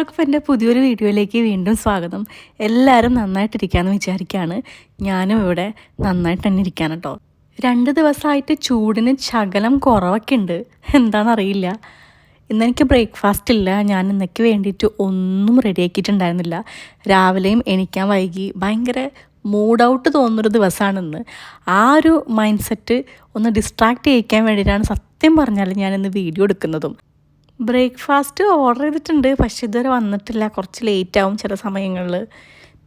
എല്ലാവർക്കും എന്റെ പുതിയൊരു വീഡിയോയിലേക്ക് വീണ്ടും സ്വാഗതം. എല്ലാവരും നന്നായിട്ടിരിക്കാമെന്ന് വിചാരിക്കുകയാണ് ഞാനും ഇവിടെ നന്നായിട്ട് തന്നെ ഇരിക്കാൻ കേട്ടോ രണ്ട് ദിവസമായിട്ട് ചൂടിന് ശകലം കുറവൊക്കെ ഉണ്ട്. എന്താണെന്നറിയില്ല ഇന്നെനിക്ക് ബ്രേക്ക്ഫാസ്റ്റ് ഇല്ല. ഞാൻ ഇന്നേക്ക് വേണ്ടിയിട്ട് ഒന്നും റെഡിയാക്കിയിട്ടുണ്ടായിരുന്നില്ല രാവിലെയും എണീക്കാൻ വൈകി. ഭയങ്കര മൂഡ് ഔട്ട് തോന്നുന്നൊരു ദിവസമാണിന്ന് ആ ഒരു മൈൻഡ് സെറ്റ് ഒന്ന് ഡിസ്ട്രാക്റ്റ് ചെയ്യിക്കാൻ വേണ്ടിയിട്ടാണ് സത്യം പറഞ്ഞാൽ ഞാനിന്ന് വീഡിയോ എടുക്കുന്നതും. ബ്രേക്ക്ഫാസ്റ്റ് ഓർഡർ ചെയ്തിട്ടുണ്ട് പക്ഷെ ഇതുവരെ വന്നിട്ടില്ല. കുറച്ച് ലേറ്റ് ആവും ചില സമയങ്ങളിൽ.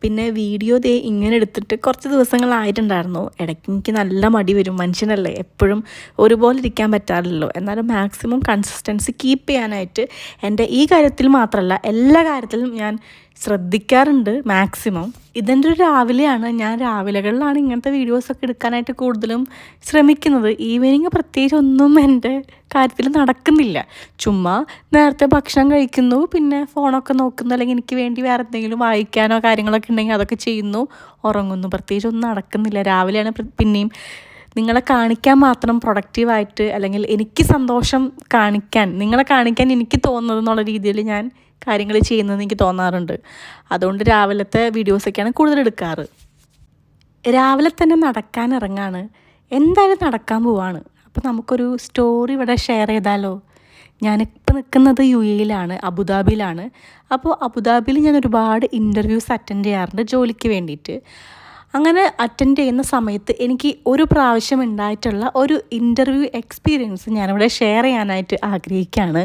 പിന്നെ വീഡിയോ ദേ ഇങ്ങനെ എടുത്തിട്ട് കുറച്ച് ദിവസങ്ങളായിട്ടുണ്ടായിരുന്നു. ഇടയ്ക്ക് എനിക്ക് നല്ല മടി വരും മനുഷ്യനല്ലേ. എപ്പോഴും ഒരുപോലെ ഇരിക്കാൻ പറ്റാറില്ലല്ലോ. എന്നാലും മാക്സിമം കൺസിസ്റ്റൻസി കീപ്പ് ചെയ്യാനായിട്ട് എന്റെ ഈ കാര്യത്തിൽ മാത്രമല്ല എല്ലാ കാര്യത്തിലും ഞാൻ ശ്രദ്ധിക്കാറുണ്ട് മാക്സിമം. ഇതെന്റെ ഒരു രാവിലെയാണ്. ഞാൻ രാവിലെകളിലാണ് ഇങ്ങനത്തെ വീഡിയോസൊക്കെ എടുക്കാനായിട്ട് കൂടുതലും ശ്രമിക്കുന്നത്. ഈവനിങ് പ്രത്യേകിച്ച് ഒന്നും എന്റെ കാര്യത്തിൽ നടക്കുന്നില്ല. ചുമ്മാ നേരത്തെ ഭക്ഷണം കഴിക്കുന്നു പിന്നെ ഫോണൊക്കെ നോക്കുന്നു അല്ലെങ്കിൽ എനിക്ക് വേണ്ടി വേറെ എന്തെങ്കിലും വായിക്കാനോ കാര്യങ്ങളൊക്കെ ഉണ്ടെങ്കിൽ അതൊക്കെ ചെയ്യുന്നു. ഉറങ്ങുന്നു. പ്രത്യേകിച്ച് ഒന്നും നടക്കുന്നില്ല. രാവിലെയാണ് പിന്നെയും നിങ്ങളെ കാണിക്കാൻ മാത്രം പ്രൊഡക്റ്റീവായിട്ട് അല്ലെങ്കിൽ എനിക്ക് സന്തോഷം കാണിക്കാൻ നിങ്ങളെ കാണിക്കാൻ എനിക്ക് തോന്നുന്നത് എന്നുള്ള രീതിയിൽ ഞാൻ കാര്യങ്ങൾ ചെയ്യുന്നതെന്ന് എനിക്ക് തോന്നാറുണ്ട്. അതുകൊണ്ട് രാവിലത്തെ വീഡിയോസൊക്കെയാണ് കൂടുതൽ എടുക്കാറ്. രാവിലെ തന്നെ നടക്കാൻ ഇറങ്ങാണ്. എന്തായാലും നടക്കാൻ പോവാണ്. അപ്പോൾ നമുക്കൊരു സ്റ്റോറി ഇവിടെ ഷെയർ ചെയ്താലോ? ഞാനിപ്പോൾ നിൽക്കുന്നത് യു എയിലാണ് അബുദാബിയിലാണ്. അപ്പോൾ അബുദാബിയിൽ ഞാൻ ഒരുപാട് ഇന്റർവ്യൂസ് അറ്റൻഡ് ചെയ്യാറുണ്ട് ജോലിക്ക് വേണ്ടിയിട്ട്. അങ്ങനെ അറ്റൻഡ് ചെയ്യുന്ന സമയത്ത് എനിക്ക് ഒരു പ്രാവശ്യം ഉണ്ടായിട്ടുള്ള ഒരു ഇന്റർവ്യൂ എക്സ്പീരിയൻസ് ഞാനിവിടെ ഷെയർ ചെയ്യാനായിട്ട് ആഗ്രഹിക്കുകയാണ്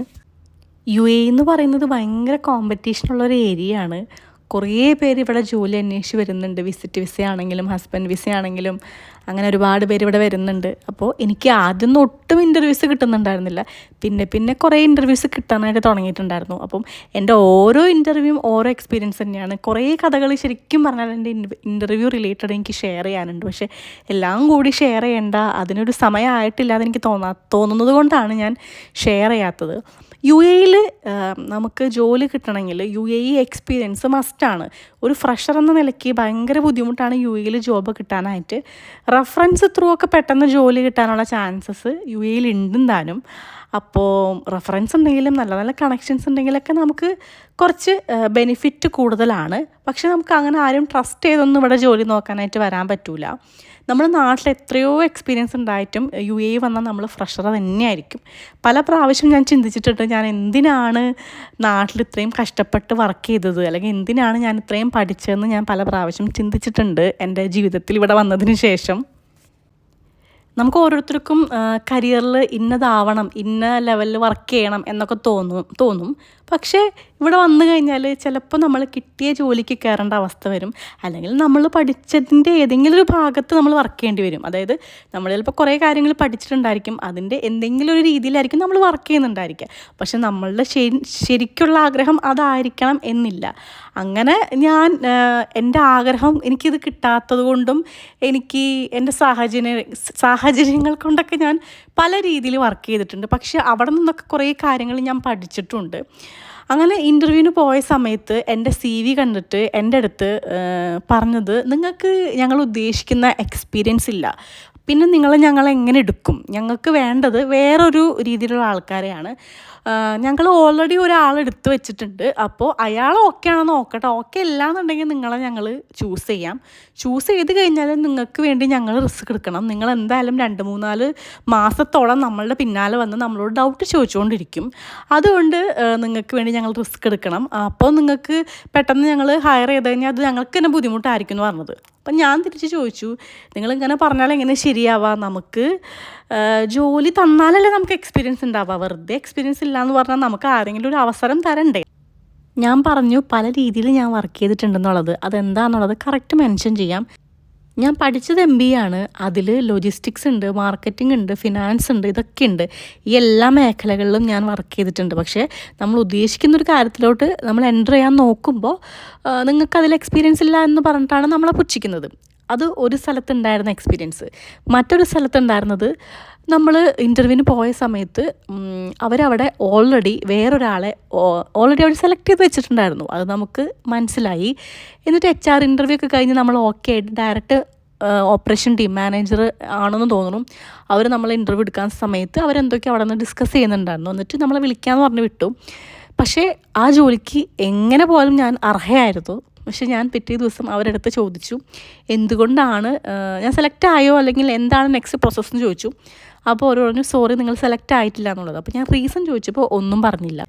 യു എ എന്ന് പറയുന്നത് ഭയങ്കര കോമ്പറ്റീഷൻ ഉള്ള ഒരു ഏരിയ ആണ്. കുറേ പേര് ഇവിടെ ജോലി അന്വേഷിച്ച് വരുന്നുണ്ട്. വിസിറ്റ് വിസ ആണെങ്കിലും ഹസ്ബൻഡ് വിസ ആണെങ്കിലും അങ്ങനെ ഒരുപാട് പേര് ഇവിടെ വരുന്നുണ്ട്. അപ്പോൾ എനിക്ക് ആദ്യം ഒന്നും ഒട്ടും ഇന്റർവ്യൂസ് കിട്ടുന്നുണ്ടായിരുന്നില്ല. പിന്നെ പിന്നെ കുറേ ഇന്റർവ്യൂസ് കിട്ടാനായിട്ട് തുടങ്ങിയിട്ടുണ്ടായിരുന്നു. അപ്പം എന്റെ ഓരോ ഇന്റർവ്യൂവും ഓരോ എക്സ്പീരിയൻസ് തന്നെയാണ്. കുറേ കഥകൾ ശരിക്കും പറഞ്ഞാൽ എന്റെ ഇന്റർവ്യൂ റിലേറ്റഡ് എനിക്ക് ഷെയർ ചെയ്യാനുണ്ട്. പക്ഷേ എല്ലാം കൂടി ഷെയർ ചെയ്യേണ്ട അതിനൊരു സമയമായിട്ടില്ല അതെനിക്ക് തോന്നാ തോന്നുന്നത് കൊണ്ടാണ് ഞാൻ ഷെയർ ചെയ്യാത്തത്. യു എയിൽ നമുക്ക് ജോലി കിട്ടണമെങ്കിൽ യു എ ഇ എക്സ്പീരിയൻസ് മസ്റ്റാണ് ഒരു ഫ്രഷർ എന്ന നിലയ്ക്ക് ഭയങ്കര ബുദ്ധിമുട്ടാണ് യു എയിൽ ജോബ് കിട്ടാനായിട്ട്. റഫറൻസ് ത്രൂ ഒക്കെ പെട്ടെന്ന് ജോലി കിട്ടാനുള്ള ചാൻസസ് യു എയിൽ ഉണ്ടും താനും അപ്പോൾ റെഫറൻസ് ഉണ്ടെങ്കിലും നല്ല നല്ല കണക്ഷൻസ് ഉണ്ടെങ്കിലൊക്കെ നമുക്ക് കുറച്ച് ബെനിഫിറ്റ് കൂടുതലാണ്. പക്ഷെ നമുക്ക് അങ്ങനെ ആരും ട്രസ്റ്റ് ചെയ്തൊന്നും ഇവിടെ ജോലി നോക്കാനായിട്ട് വരാൻ പറ്റൂല. നമ്മുടെ നാട്ടിൽ എത്രയോ എക്സ്പീരിയൻസ് ഉണ്ടായിട്ടും യു എ വന്നാൽ നമ്മൾ ഫ്രഷർ തന്നെയായിരിക്കും. പല പ്രാവശ്യം ഞാൻ ചിന്തിച്ചിട്ടുണ്ട് ഞാൻ എന്തിനാണ് നാട്ടിൽ ഇത്രയും കഷ്ടപ്പെട്ട് വർക്ക് ചെയ്തത്? അല്ലെങ്കിൽ എന്തിനാണ് ഞാൻ ഇത്രയും പഠിച്ചതെന്ന് ഞാൻ പല പ്രാവശ്യം ചിന്തിച്ചിട്ടുണ്ട് എന്റെ ജീവിതത്തിൽ ഇവിടെ വന്നതിന് ശേഷം. നമുക്ക് ഓരോരുത്തർക്കും കരിയറിൽ ഇന്നതാവണം ഇന്ന ലെവലിൽ വർക്ക് ചെയ്യണം എന്നൊക്കെ തോന്നും തോന്നും. പക്ഷേ ഇവിടെ വന്നു കഴിഞ്ഞാൽ ചിലപ്പോൾ നമ്മൾ കിട്ടിയ ജോലിക്ക് കയറേണ്ട അവസ്ഥ വരും. അല്ലെങ്കിൽ നമ്മൾ പഠിച്ചതിന്റെ ഏതെങ്കിലും ഒരു ഭാഗത്ത് നമ്മൾ വർക്ക് ചെയ്യേണ്ടി വരും. അതായത് നമ്മൾ ചിലപ്പോൾ കുറേ കാര്യങ്ങൾ പഠിച്ചിട്ടുണ്ടായിരിക്കും. അതിന്റെ എന്തെങ്കിലും ഒരു രീതിയിലായിരിക്കും നമ്മൾ വർക്ക് ചെയ്യുന്നുണ്ടായിരിക്കുക. പക്ഷെ നമ്മളുടെ ശരി ശരിക്കുള്ള ആഗ്രഹം അതായിരിക്കണം എന്നില്ല. അങ്ങനെ ഞാൻ എന്റെ ആഗ്രഹം എനിക്കിത് കിട്ടാത്തത് കൊണ്ടും എനിക്ക് എന്റെ സാഹചര്യ സാഹചര്യങ്ങൾ കൊണ്ടൊക്കെ ഞാൻ പല രീതിയിൽ വർക്ക് ചെയ്തിട്ടുണ്ട്. പക്ഷെ അവിടെ നിന്നൊക്കെ കുറേ കാര്യങ്ങൾ ഞാൻ പഠിച്ചിട്ടുണ്ട്. അങ്ങനെ ഇന്റർവ്യൂവിന് പോയ സമയത്ത് എന്റെ സി വി കണ്ടിട്ട് എന്റെ അടുത്ത് പറഞ്ഞത് നിങ്ങൾക്ക് ഞങ്ങൾ ഉദ്ദേശിക്കുന്ന എക്സ്പീരിയൻസ് ഇല്ല. പിന്നെ നിങ്ങൾ ഞങ്ങൾ എങ്ങനെ എടുക്കും? ഞങ്ങൾക്ക് വേണ്ടത് വേറൊരു രീതിയിലുള്ള ആൾക്കാരെയാണ്. ഞങ്ങൾ ഓൾറെഡി ഒരാൾ എടുത്തു വെച്ചിട്ടുണ്ട്. അപ്പോൾ അയാൾ ഓക്കെ ആണെന്ന് നോക്കട്ടെ. ഓക്കെ അല്ലാന്നുണ്ടെങ്കിൽ നിങ്ങളെ ഞങ്ങൾ ചൂസ് ചെയ്യാം. ചൂസ് ചെയ്ത് കഴിഞ്ഞാൽ നിങ്ങൾക്ക് വേണ്ടി ഞങ്ങൾ റിസ്ക് എടുക്കണം. നിങ്ങൾ എന്തായാലും രണ്ട് മൂന്നാൽ മാസത്തോളം നമ്മളുടെ പിന്നാലെ വന്ന് നമ്മളോട് ഡൗട്ട് ചോദിച്ചുകൊണ്ടിരിക്കും. അതുകൊണ്ട് നിങ്ങൾക്ക് വേണ്ടി ഞങ്ങൾ റിസ്ക് എടുക്കണം. അപ്പോൾ നിങ്ങൾക്ക് പെട്ടെന്ന് ഞങ്ങൾ ഹയർ ചെയ്ത് കഴിഞ്ഞാൽ അത് ഞങ്ങൾക്ക് തന്നെ ബുദ്ധിമുട്ടായിരിക്കും എന്ന് പറഞ്ഞത്. അപ്പം ഞാൻ തിരിച്ച് ചോദിച്ചു നിങ്ങളിങ്ങനെ പറഞ്ഞാൽ എങ്ങനെ ശരിയാവാ? നമുക്ക് ജോലി തന്നാലല്ലേ നമുക്ക് എക്സ്പീരിയൻസ് ഉണ്ടാവുക. വെറുതെ എക്സ്പീരിയൻസ് ഇല്ല എന്ന് പറഞ്ഞാൽ നമുക്ക് ആരെങ്കിലും ഒരു അവസരം തരണ്ടേ? ഞാൻ പറഞ്ഞു പല രീതിയിൽ ഞാൻ വർക്ക് ചെയ്തിട്ടുണ്ടെന്നുള്ളത് അതെന്താണെന്നുള്ളത് കറക്റ്റ് മെൻഷൻ ചെയ്യാം. ഞാൻ പഠിച്ചത് എം ബി ആണ്. അതിൽ ലോജിസ്റ്റിക്സ് ഉണ്ട് മാർക്കറ്റിംഗ് ഉണ്ട് ഫിനാൻസ് ഉണ്ട് ഇതൊക്കെ ഉണ്ട്. ഈ എല്ലാ മേഖലകളിലും ഞാൻ വർക്ക് ചെയ്തിട്ടുണ്ട്. പക്ഷേ നമ്മൾ ഉദ്ദേശിക്കുന്ന ഒരു കാര്യത്തിലോട്ട് നമ്മൾ എന്റർ ചെയ്യാൻ നോക്കുമ്പോൾ നിങ്ങൾക്ക് അതിൽ എക്സ്പീരിയൻസ് ഇല്ല എന്ന് പറഞ്ഞിട്ടാണ് നമ്മളെ പുച്ഛിക്കുന്നത്. അത് ഒരു സ്ഥലത്തുണ്ടായിരുന്ന എക്സ്പീരിയൻസ് മറ്റൊരു സ്ഥലത്തുണ്ടായിരുന്നത് നമ്മൾ ഇന്റർവ്യൂവിന് പോയ സമയത്ത് അവരവിടെ ഓൾറെഡി വേറൊരാളെ ഓൾറെഡി അവർ സെലക്ട് ചെയ്ത് വെച്ചിട്ടുണ്ടായിരുന്നു. അത് നമുക്ക് മനസ്സിലായി. എന്നിട്ട് എച്ച് ആർ ഇന്റർവ്യൂ ഒക്കെ കഴിഞ്ഞ് നമ്മൾ ഓക്കെ ആയിട്ട് ഡയറക്റ്റ് ഓപ്പറേഷൻ ടീം മാനേജർ ആണെന്ന് തോന്നുന്നു. അവർ നമ്മൾ ഇന്റർവ്യൂ എടുക്കാൻ സമയത്ത് അവരെന്തൊക്കെ അവിടെ നിന്ന് ഡിസ്കസ് ചെയ്യുന്നുണ്ടായിരുന്നു. എന്നിട്ട് നമ്മളെ വിളിക്കാമെന്ന് പറഞ്ഞ് വിട്ടു. പക്ഷേ ആ ജോലിക്ക് എങ്ങനെ പോലും ഞാൻ അർഹയായിരുന്നു. പക്ഷെ ഞാൻ പിറ്റേ ദിവസം അവരടുത്ത് ചോദിച്ചു എന്തുകൊണ്ടാണ് ഞാൻ സെലക്ട് ആയോ അല്ലെങ്കിൽ എന്താണ് നെക്സ്റ്റ് പ്രോസസ്സ് എന്ന് ചോദിച്ചു. അപ്പോൾ അവർ പറഞ്ഞു സോറി നിങ്ങൾ സെലക്ട് ആയിട്ടില്ല എന്നുള്ളത്. അപ്പോൾ ഞാൻ റീസൺ ചോദിച്ചപ്പോൾ ഒന്നും പറഞ്ഞില്ല.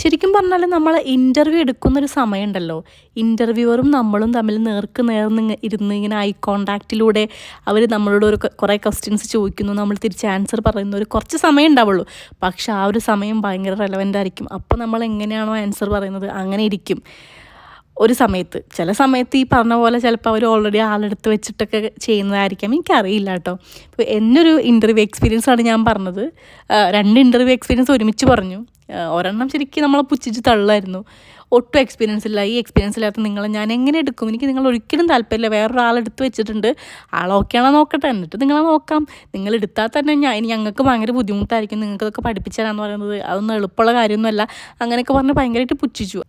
ശരിക്കും പറഞ്ഞാൽ നമ്മൾ ഇന്റർവ്യൂ എടുക്കുന്നൊരു സമയമുണ്ടല്ലോ. ഇന്റർവ്യൂവറും നമ്മളും തമ്മിൽ നേർക്ക് നേർന്ന് ഇരുന്ന് ഇങ്ങനെ ഐ കോണ്ടാക്റ്റിലൂടെ അവർ നമ്മളോട് ഒരു കുറേ ക്വസ്റ്റ്യൻസ് ചോദിക്കുന്നു. നമ്മൾ തിരിച്ച് ആൻസർ പറയുന്ന ഒരു കുറച്ച് സമയം ഉണ്ടാവുള്ളൂ. പക്ഷെ ആ ഒരു സമയം ഭയങ്കര റെലവന്റ് ആയിരിക്കും. അപ്പോൾ നമ്മൾ എങ്ങനെയാണോ ആൻസർ പറയുന്നത് അങ്ങനെ ഇരിക്കും. ഒരു സമയത്ത്. ചില സമയത്ത് ഈ പറഞ്ഞ പോലെ ചിലപ്പോൾ അവർ ഓൾറെഡി ആളെടുത്ത് വെച്ചിട്ടൊക്കെ ചെയ്യുന്നതായിരിക്കാം. എനിക്കറിയില്ല കേട്ടോ. ഇപ്പോൾ എന്നൊരു ഇന്റർവ്യൂ എക്സ്പീരിയൻസ് ആണ് ഞാൻ പറഞ്ഞത്. രണ്ട് ഇന്റർവ്യൂ എക്സ്പീരിയൻസ് ഒരുമിച്ച് പറഞ്ഞു. ഒരെണ്ണം ശരിക്കും നമ്മളെ പുച്ഛിച്ച് തള്ളായിരുന്നു. ഒട്ടും എക്സ്പീരിയൻസ് ഇല്ല. ഈ എക്സ്പീരിയൻസ് ഇല്ലാത്ത നിങ്ങളെ ഞാൻ എങ്ങനെ എടുക്കും? എനിക്ക് നിങ്ങൾ ഒരിക്കലും താല്പര്യമില്ല. വേറൊരാളെടുത്ത് വെച്ചിട്ടുണ്ട്. ആളൊക്കെയാണോ നോക്കട്ടെ. എന്നിട്ട് നിങ്ങളെ നോക്കാം. നിങ്ങൾ എടുത്താൽ തന്നെ ഞാൻ ഞങ്ങൾക്ക് ഭയങ്കര ബുദ്ധിമുട്ടായിരിക്കും. നിങ്ങൾക്ക് ഇതൊക്കെ പഠിപ്പിച്ചു പറയുന്നത് അതൊന്നും എളുപ്പമുള്ള കാര്യമൊന്നുമല്ല. അങ്ങനെയൊക്കെ പറഞ്ഞ് ഭയങ്കരമായിട്ട് പുച്ഛിച്ചു.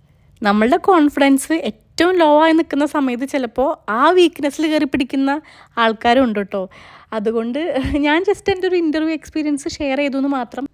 നമ്മളുടെ കോൺഫിഡൻസ് ഏറ്റവും ലോ ആയി നിൽക്കുന്ന സമയത്ത് ചിലപ്പോൾ ആ വീക്ക്നെസ്സിൽ കയറി പിടിക്കുന്ന ആൾക്കാരും ഉണ്ട് കേട്ടോ അതുകൊണ്ട് ഞാൻ ജസ്റ്റ് എന്റെ ഒരു ഇന്റർവ്യൂ എക്സ്പീരിയൻസ് ഷെയർ ചെയ്തു എന്ന് മാത്രം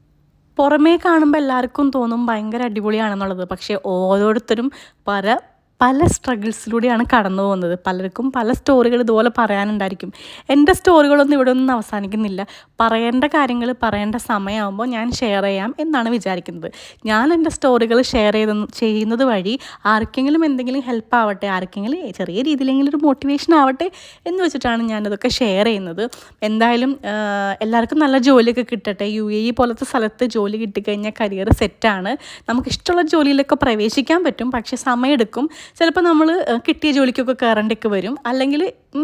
പുറമേ കാണുമ്പോൾ എല്ലാവർക്കും തോന്നും ഭയങ്കര അടിപൊളിയാണെന്നുള്ളത്. പക്ഷേ ഓരോരുത്തരും പല പല സ്ട്രഗിൾസിലൂടെയാണ് കടന്നു പോകുന്നത്. പലർക്കും പല സ്റ്റോറികൾ ഇതുപോലെ പറയാനുണ്ടായിരിക്കും. എന്റെ സ്റ്റോറികളൊന്നും ഇവിടെ ഒന്നും അവസാനിക്കുന്നില്ല. പറയേണ്ട കാര്യങ്ങൾ പറയേണ്ട സമയമാകുമ്പോൾ ഞാൻ ഷെയർ ചെയ്യാം എന്നാണ് വിചാരിക്കുന്നത്. ഞാൻ എന്റെ സ്റ്റോറികൾ ഷെയർ ചെയ്ത ചെയ്യുന്നത് വഴി ആർക്കെങ്കിലും എന്തെങ്കിലും ഹെൽപ്പ് ആവട്ടെ ആർക്കെങ്കിലും ചെറിയ രീതിയിലെങ്കിലും ഒരു മോട്ടിവേഷൻ ആവട്ടെ എന്ന് വെച്ചിട്ടാണ് ഞാനതൊക്കെ ഷെയർ ചെയ്യുന്നത്. എന്തായാലും എല്ലാവർക്കും നല്ല ജോലിയൊക്കെ കിട്ടട്ടെ. യു എ ഇ പോലത്തെ സ്ഥലത്ത് ജോലി കിട്ടിക്കഴിഞ്ഞാൽ കരിയർ സെറ്റാണ് നമുക്ക് ഇഷ്ടമുള്ള ജോലിയിലൊക്കെ പ്രവേശിക്കാൻ പറ്റും. പക്ഷേ സമയമെടുക്കും. ചിലപ്പോൾ നമ്മൾ കിട്ടിയ ജോലിക്കൊക്കെ കയറേണ്ടൊക്കെ വരും. അല്ലെങ്കിൽ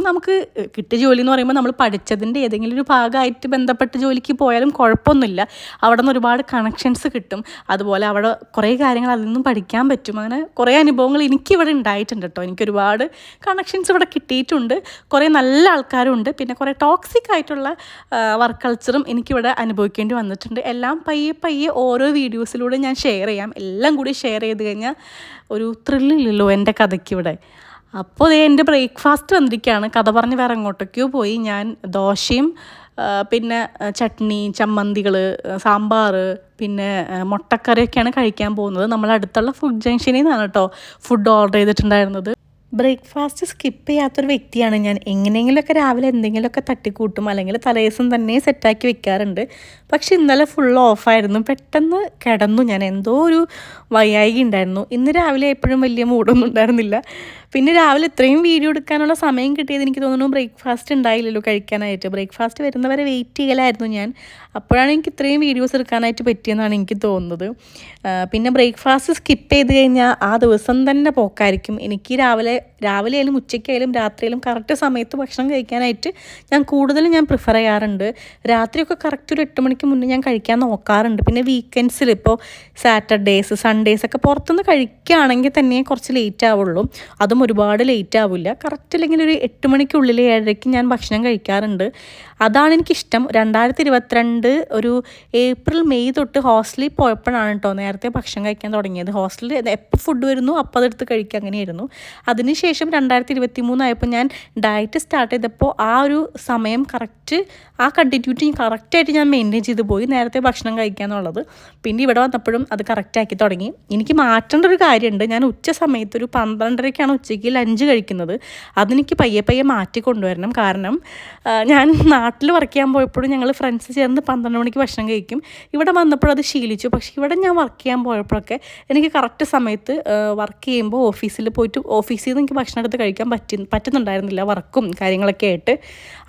നമുക്ക് കിട്ടിയ ജോലി എന്ന് പറയുമ്പോൾ നമ്മൾ പഠിച്ചതിന്റെ ഏതെങ്കിലും ഒരു ഭാഗമായിട്ട് ബന്ധപ്പെട്ട ജോലിക്ക് പോയാലും കുഴപ്പമൊന്നുമില്ല. അവിടെ നിന്ന് ഒരുപാട് കണക്ഷൻസ് കിട്ടും. അതുപോലെ അവിടെ കുറേ കാര്യങ്ങൾ അതിൽ നിന്നും പഠിക്കാൻ പറ്റും. അങ്ങനെ കുറേ അനുഭവങ്ങൾ എനിക്കിവിടെ ഉണ്ടായിട്ടുണ്ട് കേട്ടോ. എനിക്ക് ഒരുപാട് കണക്ഷൻസ് ഇവിടെ കിട്ടിയിട്ടുണ്ട്. കുറേ നല്ല ആൾക്കാരുണ്ട്. പിന്നെ കുറേ ടോക്സിക് ആയിട്ടുള്ള വർക്ക് കൾച്ചറും എനിക്കിവിടെ അനുഭവിക്കേണ്ടി വന്നിട്ടുണ്ട്. എല്ലാം പയ്യെ പയ്യെ ഓരോ വീഡിയോസിലൂടെ ഞാൻ ഷെയർ ചെയ്യാം. എല്ലാം കൂടി ഷെയർ ചെയ്ത് കഴിഞ്ഞാൽ ഒരു ത്രില്ലില്ലല്ലോ എന്റെ കഥയ്ക്ക് ഇവിടെ അപ്പോൾ ദേ എന്റെ ബ്രേക്ക്ഫാസ്റ്റ് വന്നിരിക്കുകയാണ്. കഥ പറഞ്ഞ് വേറെ അങ്ങോട്ടേക്കോ പോയി. ഞാൻ ദോശയും പിന്നെ ചട്നി ചമ്മന്തികൾ സാമ്പാർ പിന്നെ മുട്ടക്കറിയൊക്കെയാണ് കഴിക്കാൻ പോകുന്നത്. നമ്മൾ അടുത്തുള്ള ഫുഡ് ജംഗ്ഷനിൽ നിന്നാണ് കേട്ടോ ഫുഡ് ഓർഡർ ചെയ്തിട്ടുണ്ടായിരുന്നത്. ബ്രേക്ക്ഫാസ്റ്റ് സ്കിപ്പ് ചെയ്യാത്തൊരു വ്യക്തിയാണ് ഞാൻ. എങ്ങനെയെങ്കിലുമൊക്കെ രാവിലെ എന്തെങ്കിലുമൊക്കെ തട്ടിക്കൂട്ടും. അല്ലെങ്കിൽ തലേദിവസം തന്നെ സെറ്റാക്കി വെക്കാറുണ്ട്. പക്ഷെ ഇന്നലെ ഫുൾ ഓഫായിരുന്നു പെട്ടെന്ന് കിടന്നു ഞാൻ. എന്തോ ഒരു വയ്യായിക ഉണ്ടായിരുന്നു. ഇന്ന് രാവിലെ എപ്പോഴും വലിയ മൂടൊന്നും ഉണ്ടായിരുന്നില്ല. പിന്നെ രാവിലെ ഇത്രയും വീഡിയോ എടുക്കാനുള്ള സമയം കിട്ടിയത് എനിക്ക് തോന്നുന്നു ബ്രേക്ക്ഫാസ്റ്റ് ഉണ്ടായില്ലല്ലോ കഴിക്കാനായിട്ട്. ബ്രേക്ക്ഫാസ്റ്റ് വരുന്നവരെ വെയിറ്റ് ചെയ്യലായിരുന്നു ഞാൻ. അപ്പോഴാണ് എനിക്ക് ഇത്രയും വീഡിയോസ് എടുക്കാനായിട്ട് പറ്റിയെന്നാണ് എനിക്ക് തോന്നുന്നത്. പിന്നെ ബ്രേക്ക്ഫാസ്റ്റ് സ്കിപ്പ് ചെയ്ത് കഴിഞ്ഞാൽ ആ ദിവസം തന്നെ പോക്കായിരിക്കും. എനിക്ക് രാവിലെ രാവിലെ ആയാലും ഉച്ചയ്ക്കായാലും രാത്രിയായാലും കറക്റ്റ് സമയത്ത് ഭക്ഷണം കഴിക്കാനായിട്ട് ഞാൻ കൂടുതലും ഞാൻ പ്രിഫർ ചെയ്യാറുണ്ട്. രാത്രിയൊക്കെ കറക്റ്റ് ഒരു എട്ട് മണിക്ക് മുന്നേ ഞാൻ കഴിക്കാൻ നോക്കാറുണ്ട്. പിന്നെ വീക്കെൻഡ്സിൽ ഇപ്പോൾ സാറ്റർഡേസ് സൺഡേസ് ഒക്കെ പുറത്തുനിന്ന് കഴിക്കുകയാണെങ്കിൽ തന്നെ കുറച്ച് ലേറ്റ് ആവുള്ളൂ. അതും ഒരുപാട് ലേറ്റ് ആവില്ല കറക്റ്റ് അല്ലെങ്കിൽ ഒരു എട്ട് മണിക്കുള്ളിൽ ഏഴരയ്ക്ക് ഞാൻ ഭക്ഷണം കഴിക്കാറുണ്ട്. അതാണ് എനിക്കിഷ്ടം. രണ്ടായിരത്തി ഇരുപത്തിരണ്ട് ഒരു ഏപ്രിൽ മെയ് തൊട്ട് ഹോസ്റ്റലിൽ പോയപ്പോഴാണ് കേട്ടോ നേരത്തെ ഭക്ഷണം കഴിക്കാൻ തുടങ്ങിയത്. ഹോസ്റ്റലിൽ എപ്പോൾ ഫുഡ് വരുന്നു അപ്പോൾ അതെടുത്ത് കഴിക്കുക അങ്ങനെയായിരുന്നു. അതിനുശേഷം രണ്ടായിരത്തി ഇരുപത്തി മൂന്നായപ്പോൾ ഞാൻ ഡയറ്റ് സ്റ്റാർട്ട് ചെയ്തപ്പോൾ ആ ഒരു സമയം കറക്റ്റ് ആ കണ്ടിന്യൂറ്റി കറക്റ്റായിട്ട് ഞാൻ മെയിന്റെയിൻ ചെയ്ത് പോയി നേരത്തെ ഭക്ഷണം കഴിക്കുക എന്നുള്ളത്. പിന്നെ ഇവിടെ വന്നപ്പോഴും അത് കറക്റ്റാക്കി തുടങ്ങി. എനിക്ക് മാറ്റേണ്ട ഒരു കാര്യമുണ്ട്. ഞാൻ ഉച്ച സമയത്ത് ഒരു പന്ത്രണ്ടരയ്ക്കാണ് ഉച്ചയ്ക്ക് ലഞ്ച് കഴിക്കുന്നത്. അതെനിക്ക് പയ്യെ പയ്യെ മാറ്റി കൊണ്ടുവരണം. കാരണം ഞാൻ നാട്ടിൽ വർക്ക് ചെയ്യാൻ പോയപ്പോഴും ഞങ്ങൾ ഫ്രണ്ട്സ് ചേർന്ന് പന്ത്രണ്ട് മണിക്ക് ഭക്ഷണം കഴിക്കും. ഇവിടെ വന്നപ്പോഴത് ശീലിച്ചു. പക്ഷേ ഇവിടെ ഞാൻ വർക്ക് ചെയ്യാൻ പോയപ്പോഴൊക്കെ എനിക്ക് കറക്റ്റ് സമയത്ത് വർക്ക് ചെയ്യുമ്പോൾ ഓഫീസിൽ പോയിട്ട് ഓഫീസിൽ നിന്ന് എനിക്ക് ഭക്ഷണം എടുത്ത് കഴിക്കാൻ പറ്റി പറ്റുന്നുണ്ടായിരുന്നില്ല വർക്കും കാര്യങ്ങളൊക്കെ ആയിട്ട്.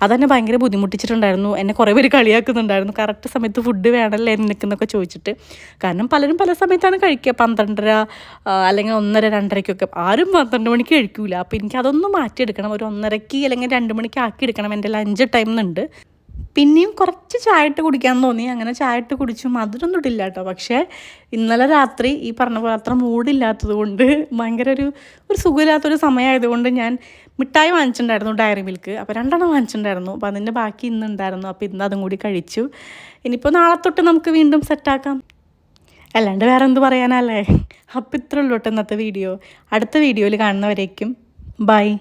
അതെന്നെ ഭയങ്കര ബുദ്ധിമുട്ടിച്ചിട്ടുണ്ടായിരുന്നു. എന്നെ കുറേ പേര് കളിയാക്കുന്നുണ്ടായിരുന്നു. കറക്റ്റ് സമയത്ത് ഫുഡ് വേണമല്ലേ നിൽക്കുന്നൊക്കെ ചോദിച്ചിട്ട്. കാരണം പലരും പല സമയത്താണ് കഴിക്കുക. പന്ത്രണ്ടര അല്ലെങ്കിൽ ഒന്നര രണ്ടരയ്ക്കൊക്കെ. ആരും പന്ത്രണ്ട് മണിക്ക് കഴിക്കൂല അപ്പോൾ എനിക്ക് അതൊന്ന് മാറ്റിയെടുക്കണം. ഒരു ഒന്നരയ്ക്ക് അല്ലെങ്കിൽ രണ്ട് മണിക്ക് ആക്കി എടുക്കണം എന്റെ ലഞ്ച് ടൈം എന്നുണ്ട് പിന്നെയും കുറച്ച് ചായ ഇട്ട് കുടിക്കാൻ തോന്നി. അങ്ങനെ ചായ ഇട്ട് കുടിച്ചു. മധുരമൊന്നും തൊട്ടില്ല കേട്ടോ. പക്ഷേ ഇന്നലെ രാത്രി ഈ പറഞ്ഞ പോലെ അത്ര മൂടില്ലാത്തത് കൊണ്ട് ഭയങ്കര ഒരു ഒരു സുഖമില്ലാത്തൊരു സമയമായതുകൊണ്ട് ഞാൻ മിഠായി വാങ്ങിച്ചിട്ടുണ്ടായിരുന്നു ഡയറി മിൽക്ക് അപ്പോൾ രണ്ടെണ്ണം വാങ്ങിച്ചിട്ടുണ്ടായിരുന്നു. അപ്പോൾ അതിന്റെ ബാക്കി ഇന്നുണ്ടായിരുന്നു. അപ്പോൾ ഇന്ന് അതും കൂടി കഴിച്ചു. ഇനിയിപ്പോൾ നാളെ തൊട്ട് നമുക്ക് വീണ്ടും സെറ്റാക്കാം അല്ലാണ്ട് വേറെ എന്ത് പറയാനല്ലേ അപ്പം ഇത്രയുള്ളൂ കേട്ടോ ഇന്നത്തെ വീഡിയോ അടുത്ത വീഡിയോയിൽ കാണുന്നവരേക്കും. ബൈ